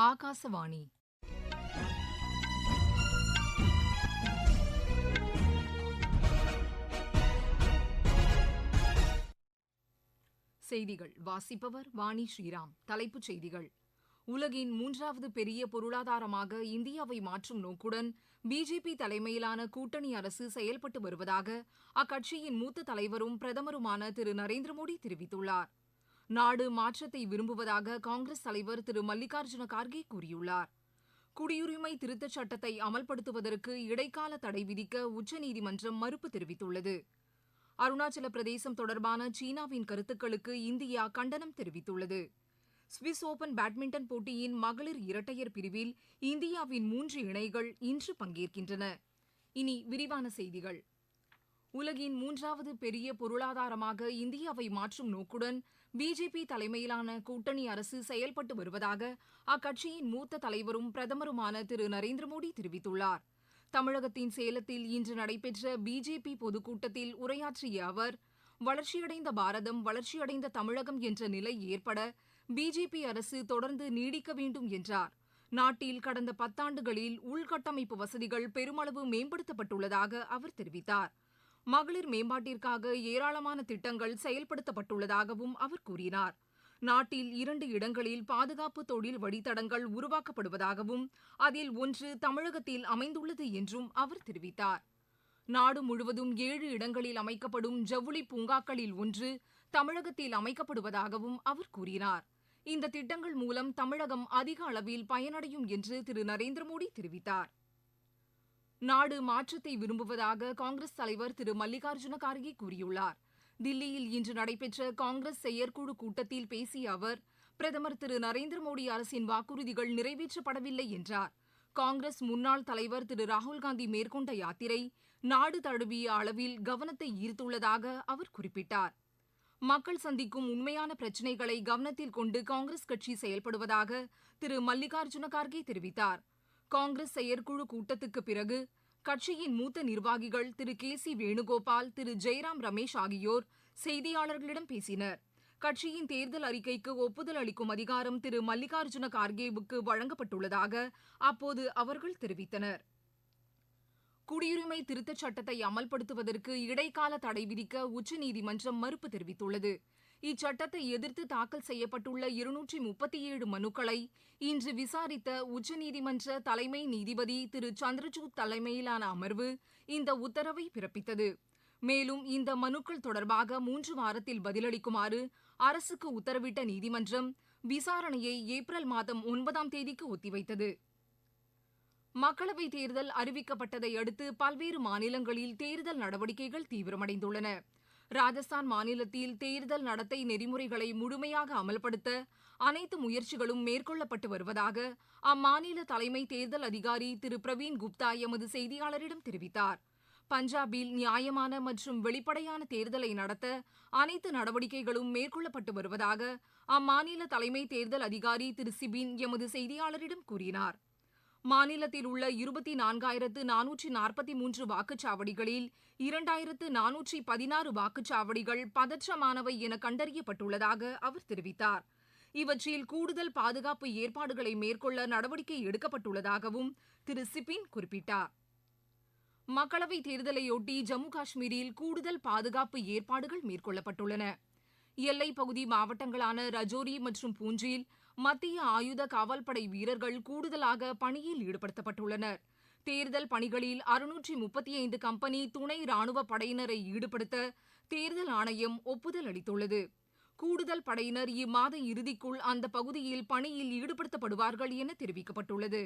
ஆகாசவாணி. செய்திகள். வாசிப்பவர் வாணி ஸ்ரீராம். தலைப்புச் செய்திகள். உலகின் மூன்றாவது பெரிய பொருளாதாரமாக இந்தியாவை மாற்றும் நோக்குடன் பிஜேபி தலைமையிலான கூட்டணி அரசு செயல்பட்டு வருவதாக அக்கட்சியின் மூத்த தலைவரும் பிரதமருமான திரு நரேந்திர மோடி தெரிவித்துள்ளார். நாடு மாற்றத்தை விரும்புவதாக காங்கிரஸ் தலைவர் திரு. மல்லிகார்ஜுன கார்கே கூறியுள்ளார். குடியுரிமை திருத்தச் சட்டத்தை அமல்படுத்துவதற்கு இடைக்கால தடை விதிக்க உச்சநீதிமன்றம் மறுப்பு தெரிவித்துள்ளது. அருணாச்சல பிரதேசம் தொடர்பான சீனாவின் கருத்துக்களுக்கு இந்தியா கண்டனம் தெரிவித்துள்ளது. சுவிஸ் ஓபன் பேட்மிண்டன் போட்டியின் மகளிர் இரட்டையர் பிரிவில் இந்தியாவின் மூன்று இணைகள் இன்று பங்கேற்கின்றன. இனி விரிவான செய்திகள். உலகின் மூன்றாவது பெரிய பொருளாதாரமாக இந்தியாவை மாற்றும் நோக்குடன் பிஜேபி தலைமையிலான கூட்டணி அரசு செயல்பட்டு வருவதாக அக்கட்சியின் மூத்த தலைவரும் பிரதமருமான திரு. நரேந்திர மோடி தெரிவித்துள்ளார். தமிழகத்தின் சேலத்தில் இன்று நடைபெற்ற பிஜேபி பொதுக்கூட்டத்தில் உரையாற்றிய அவர் வளர்ச்சியடைந்த பாரதம் வளர்ச்சியடைந்த தமிழகம் என்ற நிலை ஏற்பட பிஜேபி அரசு தொடர்ந்து நீடிக்க வேண்டும் என்றார். நாட்டில் கடந்த பத்தாண்டுகளில் உள்கட்டமைப்பு வசதிகள் பெருமளவு மேம்படுத்தப்பட்டுள்ளதாக அவர் தெரிவித்தார். மகளிர் மேம்பாட்டிற்காக ஏராளமான திட்டங்கள் செயல்படுத்தப்பட்டுள்ளதாகவும் அவர் கூறினார். நாட்டில் இரண்டு இடங்களில் பாதுகாப்பு தொழில் வழித்தடங்கள் உருவாக்கப்படுவதாகவும் அதில் ஒன்று தமிழகத்தில் அமைந்துள்ளது என்றும் அவர் தெரிவித்தார். நாடு முழுவதும் ஏழு இடங்களில் அமைக்கப்படும் ஜவுளி பூங்காக்களில் ஒன்று தமிழகத்தில் அமைக்கப்படுவதாகவும் அவர் கூறினார். இந்த திட்டங்கள் மூலம் தமிழகம் அதிக அளவில் பயனடையும் என்று திரு. நரேந்திர மோடி தெரிவித்தார். நாடு மாற்றத்தை விரும்புவதாக காங்கிரஸ் தலைவர் திரு. மல்லிகார்ஜுன கார்கே கூறியுள்ளார். தில்லியில் இன்று நடைபெற்ற காங்கிரஸ் செயற்குழு கூட்டத்தில் பேசிய அவர் பிரதமர் திரு. நரேந்திர மோடி அரசின் வாக்குறுதிகள் நிறைவேற்றப்படவில்லை என்றார். காங்கிரஸ் முன்னாள் தலைவர் திரு. ராகுல்காந்தி மேற்கொண்ட யாத்திரை நாடு தழுவிய அளவில் கவனத்தை ஈர்த்துள்ளதாக அவர் குறிப்பிட்டார். மக்கள் சந்திக்கும் உண்மையான பிரச்சினைகளை கவனத்தில் கொண்டு காங்கிரஸ் கட்சி செயல்படுவதாக திரு. மல்லிகார்ஜுன கார்கே தெரிவித்தார். காங்கிரஸ் செயற்குழு கூட்டத்துக்குப் பிறகு கட்சியின் மூத்த நிர்வாகிகள் திரு. கே. சி. வேணுகோபால் திரு. ஜெயராம் ரமேஷ் ஆகியோர் செய்தியாளர்களிடம் பேசினர். கட்சியின் தேர்தல் அறிக்கைக்கு ஒப்புதல் அளிக்கும் அதிகாரம் திரு. மல்லிகார்ஜுன கார்கேவுக்கு வழங்கப்பட்டுள்ளதாக அப்போது அவர்கள் தெரிவித்தனர். குடியுரிமை திருத்தச் சட்டத்தை அமல்படுத்துவதற்கு இடைக்கால தடை விதிக்க உச்சநீதிமன்றம் மறுப்பு தெரிவித்துள்ளது. இச்சட்டத்தை எதிர்த்து தாக்கல் செய்யப்பட்டுள்ள இருநூற்றி முப்பத்தி ஏழு மனுக்களை இன்று விசாரித்த உச்சநீதிமன்ற தலைமை நீதிபதி திரு. சந்திரசூட் தலைமையிலான அமர்வு இந்த உத்தரவை பிறப்பித்தது. மேலும் இந்த மனுக்கள் தொடர்பாக மூன்று வாரத்தில் பதிலளிக்குமாறு அரசுக்கு உத்தரவிட்ட நீதிமன்றம் விசாரணையை ஏப்ரல் மாதம் ஒன்பதாம் தேதிக்கு ஒத்திவைத்தது. மக்களவைத் தேர்தல் அறிவிக்கப்பட்டதை அடுத்து பல்வேறு மாநிலங்களில் தேர்தல் நடவடிக்கைகள் தீவிரமடைந்துள்ளன. ராஜஸ்தான் மாநிலத்தில் தேர்தல் நடத்தை நெறிமுறைகளை முழுமையாக அமல்படுத்த அனைத்து முயற்சிகளும் மேற்கொள்ளப்பட்டு வருவதாக அம்மாநில தலைமை தேர்தல் அதிகாரி திரு. பிரவீன் குப்தா எமது செய்தியாளரிடம் தெரிவித்தார். பஞ்சாபில் நியாயமான மற்றும் வெளிப்படையான தேர்தலை நடத்த அனைத்து நடவடிக்கைகளும் மேற்கொள்ளப்பட்டு வருவதாக அம்மாநில தலைமை தேர்தல் அதிகாரி திரு. சிபின் எமது செய்தியாளரிடம் கூறினார். மாநிலத்தில் உள்ள இருபத்தி நான்காயிரத்து நானூற்றி நாற்பத்தி மூன்று வாக்குச்சாவடிகளில் இரண்டாயிரத்து நானூற்றி பதினாறு வாக்குச்சாவடிகள் பதற்றமானவை என கண்டறியப்பட்டுள்ளதாக அவர் தெரிவித்தார். இவற்றில் கூடுதல் பாதுகாப்பு ஏற்பாடுகளை மேற்கொள்ள நடவடிக்கை எடுக்கப்பட்டுள்ளதாகவும் திரு சிபின் குறிப்பிட்டார். மக்களவைத் தேர்தலையொட்டி ஜம்மு காஷ்மீரில் கூடுதல் பாதுகாப்பு ஏற்பாடுகள் மேற்கொள்ளப்பட்டுள்ளன. எல்லைப் பகுதி மாவட்டங்களான ரஜோரி மற்றும் பூஞ்சில் மத்திய ஆயுத காவல்படை வீரர்கள் கூடுதலாக பணியில் ஈடுபடுத்தப்பட்டுள்ளனர். தேர்தல் பணிகளில் அறுநூற்றி முப்பத்தி ஐந்து கம்பெனி துணை ராணுவ படையினரை ஈடுபடுத்த தேர்தல் ஆணையம் ஒப்புதல் அளித்துள்ளது. கூடுதல் படையினர் இம்மாத இறுதிக்குள் அந்த பகுதியில் பணியில் ஈடுபடுத்தப்படுவார்கள் என தெரிவிக்கப்பட்டுள்ளது.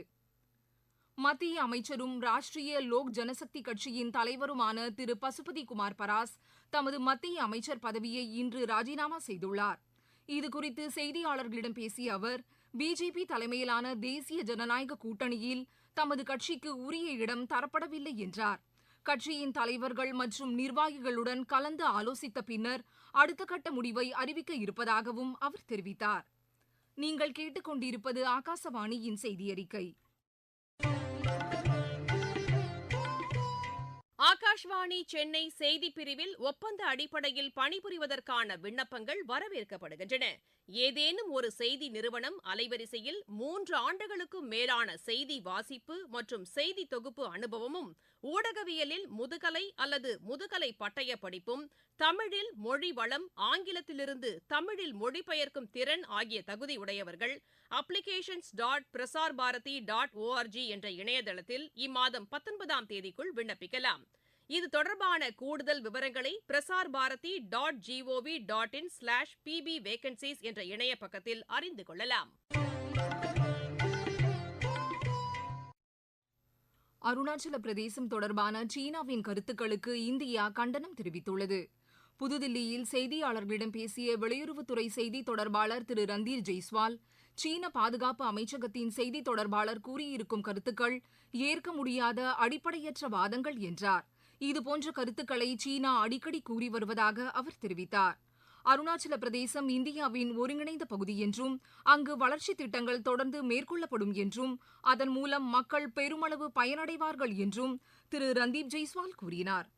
மத்திய அமைச்சரும் ராஷ்டிரிய லோக் ஜனசக்தி கட்சியின் தலைவருமான திரு பசுபதி குமார் பராஸ் தமது மத்திய அமைச்சர் பதவியை இன்று ராஜினாமா செய்துள்ளார். இதுகுறித்து செய்தியாளர்களிடம் பேசிய அவர் பிஜேபி தலைமையிலான தேசிய ஜனநாயக கூட்டணியில் தமது கட்சிக்கு உரிய இடம் தரப்படவில்லை என்றார். கட்சியின் தலைவர்கள் மற்றும் நிர்வாகிகளுடன் கலந்து ஆலோசித்த பின்னர் அடுத்த கட்ட முடிவை அறிவிக்க இருப்பதாகவும் அவர் தெரிவித்தார். நீங்கள் கேட்டுக்கொண்டிருப்பது ஆகாசவாணியின் செய்தி அறிக்கை ஆகாஷ்வாணி சென்னை செய்திப் பிரிவில் ஒப்பந்த அடிப்படையில் பணிபுரிவதற்கான விண்ணப்பங்கள் வரவேற்கப்படுகின்றன. ஏதேனும் ஒரு செய்தி நிறுவனம் அலைவரிசையில் மூன்று ஆண்டுகளுக்கும் மேலான செய்தி வாசிப்பு மற்றும் செய்தி தொகுப்பு அனுபவமும் ஊடகவியலில் முதுகலை அல்லது முதுகலை பட்டய படிப்பும் தமிழில் மொழி வளம் ஆங்கிலத்திலிருந்து தமிழில் மொழிபெயர்க்கும் திறன் ஆகிய தகுதி உடையவர்கள் applications dot Prasar Bharati dot ORG என்ற இணையதளத்தில் இம்மாதம் பத்தொன்பதாம் தேதிக்குள் விண்ணப்பிக்கலாம். இது தொடர்பான கூடுதல் விவரங்களை Prasar Bharati dot GOV dot in slash PB vacancies என்ற இணைய பக்கத்தில் அறிந்து கொள்ளலாம். அருணாச்சல பிரதேசம் தொடர்பான சீனாவின் கருத்துக்களுக்கு இந்தியா கண்டனம் தெரிவித்துள்ளது. புதுதில்லியில் செய்தியாளர்களிடம் பேசிய வெளியுறவுத்துறை செய்தி தொடர்பாளர் திரு ரந்தீர் ஜெய்ஸ்வால் சீன பாதுகாப்பு அமைச்சகத்தின் செய்தி தொடர்பாளர் கூறியிருக்கும் கருத்துக்கள் ஏற்க முடியாத அடிப்படையற்ற வாதங்கள் என்றார். இதுபோன்ற கருத்துக்களை சீனா அடிக்கடி கூறி வருவதாக அவர் தெரிவித்தார். அருணாச்சல பிரதேசம் இந்தியாவின் ஒருங்கிணைந்த பகுதி என்றும் அங்கு வளர்ச்சித் திட்டங்கள் தொடர்ந்து மேற்கொள்ளப்படும் என்றும் அதன் மூலம் மக்கள் பெருமளவு பயனடைவார்கள் என்றும் திரு. ரந்தீப் ஜெய்ஸ்வால் கூறினார்.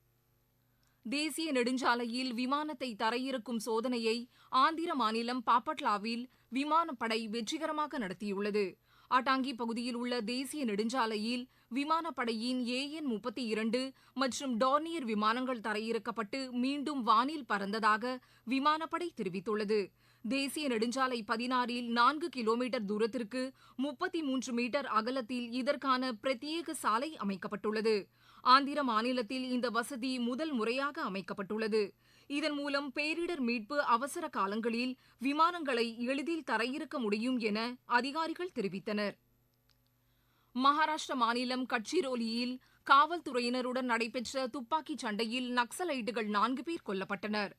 தேசிய நெடுஞ்சாலையில் விமானத்தை தரையிறக்கும் சோதனையை ஆந்திர மாநிலம் பாப்பட்லாவில் விமானப்படை வெற்றிகரமாக நடத்தியுள்ளது. அட்டாங்கி பகுதியில் உள்ள தேசிய நெடுஞ்சாலையில் விமானப்படையின் ஏஎன் முப்பத்தி இரண்டு மற்றும் டார்னியர் விமானங்கள் தரையிறக்கப்பட்டு மீண்டும் வானில் பறந்ததாக விமானப்படை தெரிவித்துள்ளது. தேசிய நெடுஞ்சாலை பதினாறில் நான்கு கிலோமீட்டர் தூரத்திற்கு முப்பத்தி மூன்று மீட்டர் அகலத்தில் இதற்கான பிரத்யேக சாலை அமைக்கப்பட்டுள்ளது. ஆந்திர மாநிலத்தில் இந்த வசதி முதல் முறையாக அமைக்கப்பட்டுள்ளது. இதன் மூலம் பேரிடர் மீட்பு அவசர காலங்களில் விமானங்களை எளிதில் தரையிறக்க முடியும் என அதிகாரிகள் தெரிவித்தனர். மகாராஷ்டிர மாநிலம் கட்சிரோலியில் காவல்துறையினருடன் நடைபெற்ற துப்பாக்கிச் சண்டையில் நக்சலைட்டுகள் நான்கு பேர் கொல்லப்பட்டனர்.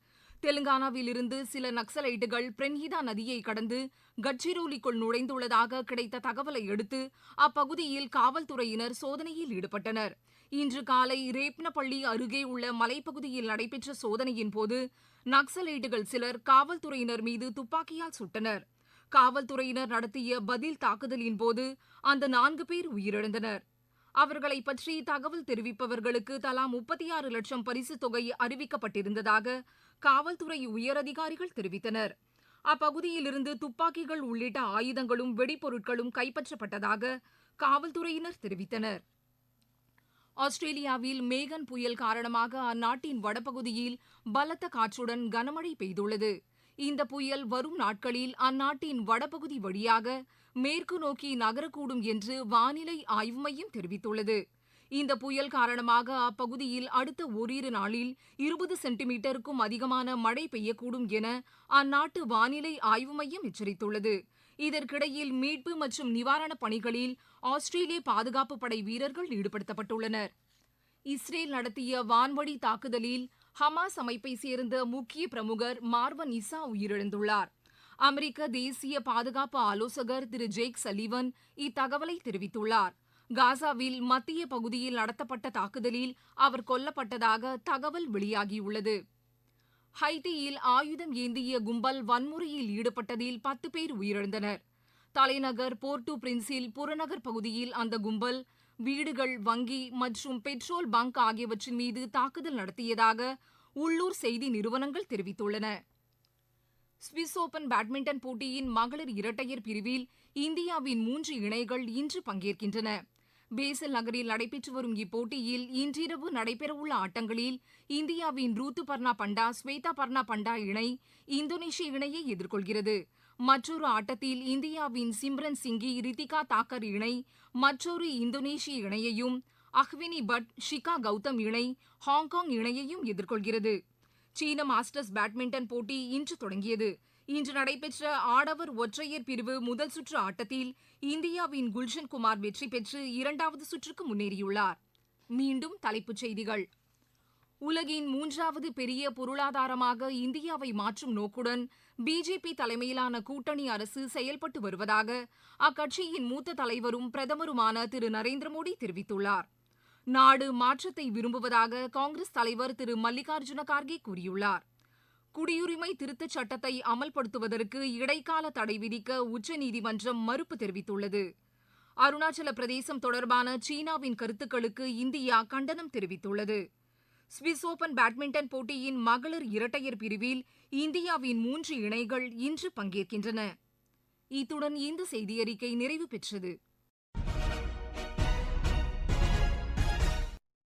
தெலுங்கானாவில் இருந்து சில நக்சலைட்டுகள் பிரன்ஹிதா நதியை கடந்து கட்சிரோலிக்குள் நுழைந்துள்ளதாக கிடைத்த தகவலை அடுத்து அப்பகுதியில் காவல்துறையினர் சோதனையில் ஈடுபட்டனர். இன்று காலை ரேப்னப்பள்ளி அருகே உள்ள மலைப்பகுதியில் நடைபெற்ற சோதனையின் போது நக்சலைட்டுகள் சிலர் காவல்துறையினர் மீது துப்பாக்கியால் சுட்டனர். காவல்துறையினர் நடத்திய பதில் தாக்குதலின் போது அந்த நான்கு பேர் உயிரிழந்தனர். அவர்களை பற்றி தகவல் தெரிவிப்பவர்களுக்கு தலா முப்பத்தி ஆறு லட்சம் பரிசுத் தொகை அறிவிக்கப்பட்டிருந்ததாக காவல்துறை உயரதிகாரிகள் தெரிவித்தனர். அப்பகுதியிலிருந்து துப்பாக்கிகள் உள்ளிட்ட ஆயுதங்களும் வெடிப்பொருட்களும் கைப்பற்றப்பட்டதாக காவல்துறையினர் தெரிவித்தனர். ஆஸ்திரேலியாவில் மேகன் புயல் காரணமாக அந்நாட்டின் வடபகுதியில் பலத்த காற்றுடன் கனமழை பெய்துள்ளது. இந்த புயல் வரும் நாட்களில் அந்நாட்டின் வடபகுதி வழியாக மேற்கு நோக்கி நகரக்கூடும் என்று வானிலை ஆய்வு மையம் தெரிவித்துள்ளது. இந்த புயல் காரணமாக அப்பகுதியில் அடுத்த ஓரிரு நாளில் இருபது சென்டிமீட்டருக்கும் அதிகமான மழை பெய்யக்கூடும் என அந்நாட்டு வானிலை ஆய்வு மையம் எச்சரித்துள்ளது. இதற்கிடையில் மீட்பு மற்றும் நிவாரணப் பணிகளில் ஆஸ்திரேலிய பாதுகாப்பு படை வீரர்கள் ஈடுபடுத்தப்பட்டுள்ளனர். இஸ்ரேல் நடத்திய வான்வழி தாக்குதலில் ஹமாஸ் அமைப்பை சேர்ந்த முக்கிய பிரமுகர் மார்வன் இசா உயிரிழந்துள்ளார். அமெரிக்க தேசிய பாதுகாப்பு ஆலோசகர் திரு ஜேக் சலிவன் இத்தகவலை தெரிவித்துள்ளார். காசாவில் மத்திய பகுதியில் நடத்தப்பட்ட தாக்குதலில் அவர் கொல்லப்பட்டதாக தகவல் வெளியாகியுள்ளது. ஹைட்டியில் ஆயுதம் ஏந்திய கும்பல் வன்முறையில் ஈடுபட்டதில் பத்து பேர் உயிரிழந்தனர். தலைநகர் போர்டு பிரின்ஸில் புறநகர் பகுதியில் அந்த கும்பல் வீடுகள் வங்கி மற்றும் பெட்ரோல் பங்க் ஆகியவற்றின் மீது தாக்குதல் நடத்தியதாக உள்ளூர் செய்தி நிறுவனங்கள் தெரிவித்துள்ளன. ஸ்விஸ் ஓபன் பேட்மிண்டன் போட்டியின் மகளிர் இரட்டையர் பிரிவில் இந்தியாவின் மூன்று இணைகள் இன்று பங்கேற்கின்றன. பேசல் நகரில் நடைபெற்று வரும் இப்போட்டியில் இன்றிரவு நடைபெறவுள்ள ஆட்டங்களில் இந்தியாவின் ரூத்து பர்னா பண்டா ஸ்வேதா பர்னா பண்டா இணை இந்தோனேஷிய இணையை எதிர்கொள்கிறது. மற்றொரு ஆட்டத்தில் இந்தியாவின் சிம்ரன் சிங்கி ரித்திகா தாக்கர் இணை மற்றொரு இந்தோனேஷிய இணையையும் அஹ்வினி பட் ஷிகா கௌதம் இணை ஹாங்காங் இணையையும் எதிர்கொள்கிறது. சீன மாஸ்டர்ஸ் பேட்மிண்டன் போட்டி இன்று தொடங்கியது. இன்று நடைபெற்ற ஆடவர் ஒற்றையர் பிரிவு முதல் சுற்று ஆட்டத்தில் இந்தியாவின் குல்ஷன் குமார் வெற்றி பெற்று இரண்டாவது சுற்றுக்கு முன்னேறியுள்ளார். மீண்டும் தலைப்புச் செய்திகள். உலகின் மூன்றாவது பெரிய பொருளாதாரமாக இந்தியாவை மாற்றும் நோக்குடன் பிஜேபி தலைமையிலான கூட்டணி அரசு செயல்பட்டு வருவதாக அக்கட்சியின் மூத்த தலைவரும் பிரதமருமான திரு. நரேந்திர மோடி தெரிவித்துள்ளார். நாடு மாற்றத்தை விரும்புவதாக காங்கிரஸ் தலைவர் திரு. மல்லிகார்ஜுன கார்கே கூறியுள்ளார். குடியுரிமை திருத்தச் சட்டத்தை அமல்படுத்துவதற்கு இடைக்கால தடை விதிக்க உச்சநீதிமன்றம் மறுப்பு தெரிவித்துள்ளது. அருணாச்சல பிரதேசம் தொடர்பான சீனாவின் கருத்துக்களுக்கு இந்தியா கண்டனம் தெரிவித்துள்ளது. சுவிஸ் ஓபன் பேட்மிண்டன் போட்டியின் மகளிர் இரட்டையர் பிரிவில் இந்தியாவின் மூன்று இணைகள் இன்று பங்கேற்கின்றன. இத்துடன் இந்த செய்தியறிக்கை நிறைவு பெற்றது.